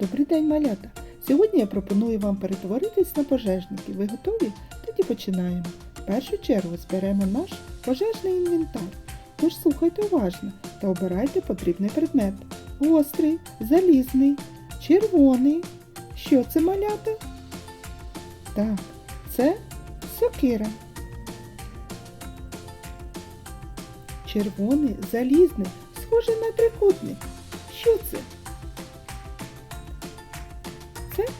Добрий день, малята! Сьогодні я пропоную вам перетворитись на пожежників. Ви готові? Тоді починаємо. В першу чергу зберемо наш пожежний інвентар. Тож слухайте уважно та обирайте потрібний предмет. Гострий, залізний, червоний. Що це малята? Так, це сокира. Червоний, залізний, схожий на трикутник. Що це?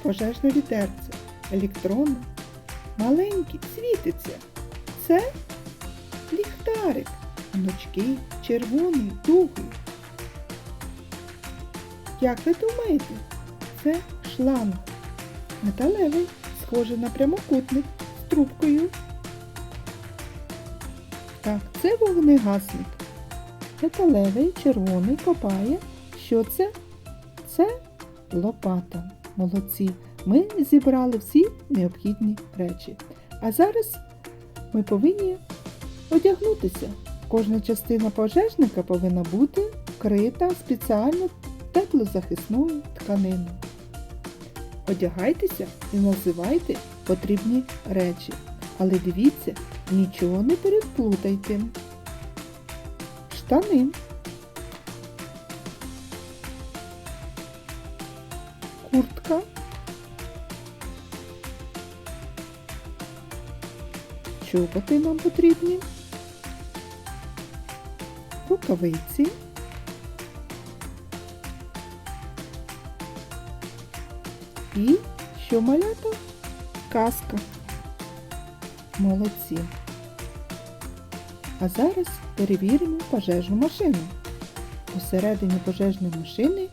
Пожежне відерце, електронне, маленький, світиться. Це ліхтарик, гнучкий, червоний, довгий. Як ви думаєте? Це шланг. Металевий, схожий на прямокутник з трубкою. Так, це вогнегасник. Металевий, червоний, копає. Що це? Це лопата. Молодці. Ми зібрали всі необхідні речі. А зараз ми повинні одягнутися. Кожна частина пожежника повинна бути вкрита спеціально теплозахисною тканиною. Одягайтеся і називайте потрібні речі. Але дивіться, нічого не переплутайте. Штани. Куртка. Чоботи нам потрібні. Рукавиці. І що малята? Каска. Молодці. А зараз перевіримо пожежну машину. Усередині пожежної машини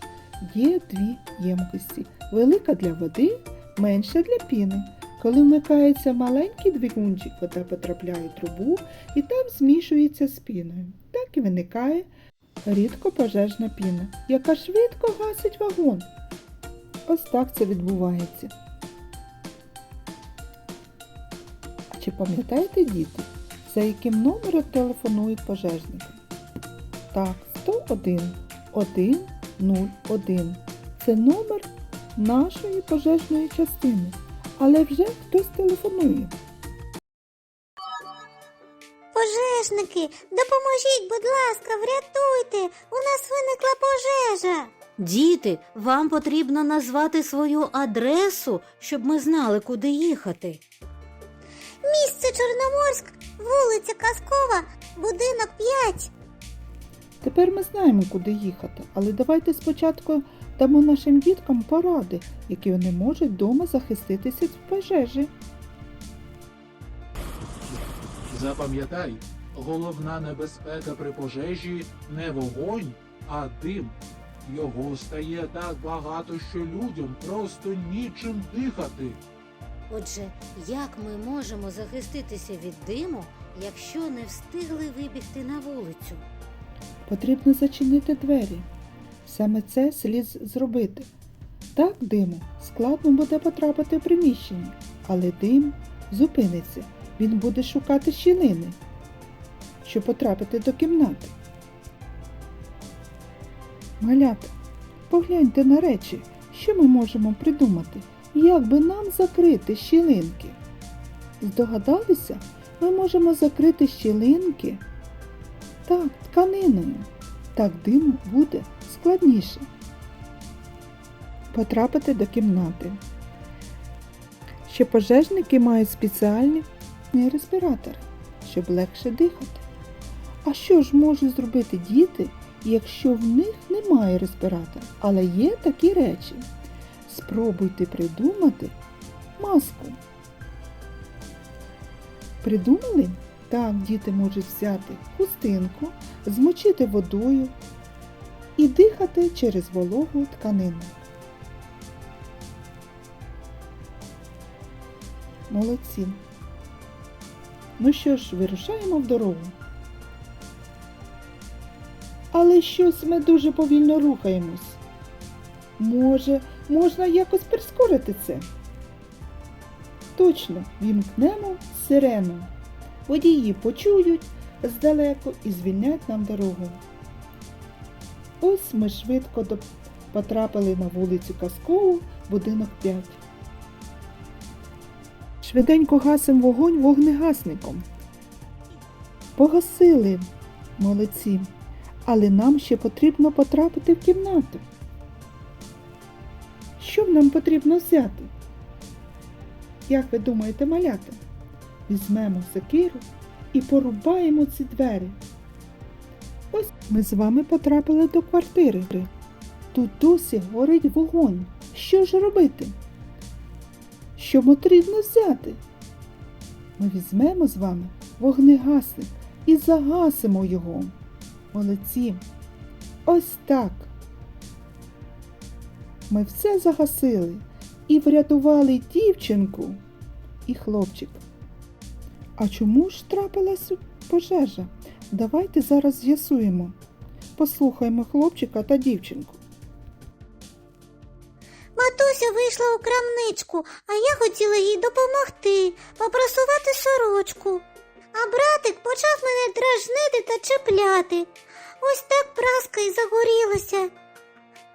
є дві ємкості. Велика для води, менша для піни. Коли вмикається маленький двигунчик, вода потрапляє в трубу і там змішується з піною. Так і виникає рідкопожежна піна, яка швидко гасить вагон. Ось так це відбувається. А чи пам'ятаєте, діти, за яким номером телефонують пожежники? Так, 101 101. Це номер нашої пожежної частини. Але вже хтось телефонує. Пожежники, допоможіть, будь ласка, врятуйте! У нас виникла пожежа. Діти, вам потрібно назвати свою адресу, щоб ми знали, куди їхати. Місце Чорноморськ, вулиця Казкова, будинок 5. Тепер ми знаємо, куди їхати, але давайте спочатку дамо нашим діткам поради, які вони можуть вдома захиститися від пожежі. Запам'ятай, головна небезпека при пожежі не вогонь, а дим. Його стає так багато, що людям просто нічим дихати. Отже, як ми можемо захиститися від диму, якщо не встигли вибігти на вулицю? Потрібно зачинити двері. Саме це слід зробити. Так диму складно буде потрапити в приміщення, але дим зупиниться. Він буде шукати щілини, щоб потрапити до кімнати. Малята, погляньте на речі, що ми можемо придумати, як би нам закрити щілинки. Здогадалися, ми можемо закрити щілинки так, тканиною. Так диму буде складніше. Потрапити до кімнати. Ще пожежники мають спеціальні респіратори, щоб легше дихати. А що ж можуть зробити діти, якщо в них немає респіратора, але є такі речі? Спробуйте придумати маску. Придумали? Так, діти можуть взяти хустинку, змочити водою і дихати через вологу тканину. Молодці. Ну що ж, вирушаємо в дорогу. Але щось ми дуже повільно рухаємось. Може, можна якось прискорити це? Точно, вімкнемо сирену. Водії почують здалеку і звільнять нам дорогу. Ось ми швидко потрапили на вулицю Казкову, будинок 5. Швиденько гасим вогонь вогнегасником. Погасили, молодці, але нам ще потрібно потрапити в кімнату. Що нам потрібно взяти? Як ви думаєте, малята? Візьмемо сокиру і порубаємо ці двері. Ось ми з вами потрапили до квартири. Тут досі горить вогонь. Що ж робити? Що потрібно взяти? Ми візьмемо з вами вогнегасник і загасимо його. Молодці. Ось так. Ми все загасили і врятували дівчинку і хлопчик. А чому ж трапилась пожежа? Давайте зараз з'ясуємо. Послухаймо хлопчика та дівчинку. Матуся вийшла у крамничку, а я хотіла їй допомогти, попрасувати сорочку. А братик почав мене дражнити та чіпляти. Ось так праска і загорілася.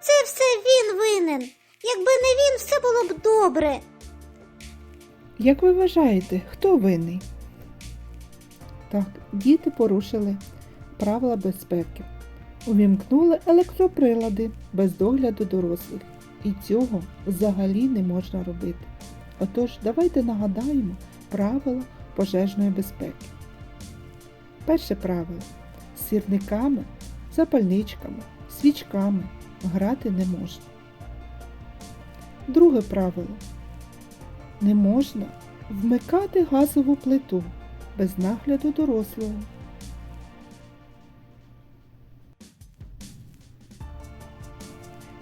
Це все він винен. Якби не він, все було б добре. Як ви вважаєте, хто винний? Так, діти порушили правила безпеки. Увімкнули електроприлади без догляду дорослих. І цього взагалі не можна робити. Отож, давайте нагадаємо правила пожежної безпеки. Перше правило. Сірниками, запальничками, свічками грати не можна. Друге правило. Не можна вмикати газову плиту без нагляду дорослого.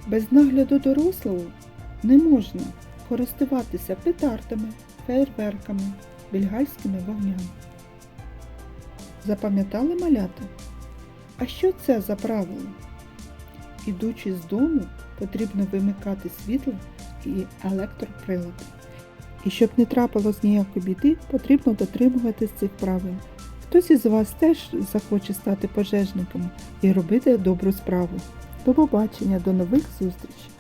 Без нагляду дорослого не можна користуватися петардами, фейерверками, більгальськими вогнями. Запам'ятали малята? А що це за правило? Ідучи з дому, потрібно вимикати світло і електроприлади. І щоб не трапилось ніякої біди, потрібно дотримуватись цих правил. Хтось із вас теж захоче стати пожежником і робити добру справу. До побачення, до нових зустрічей!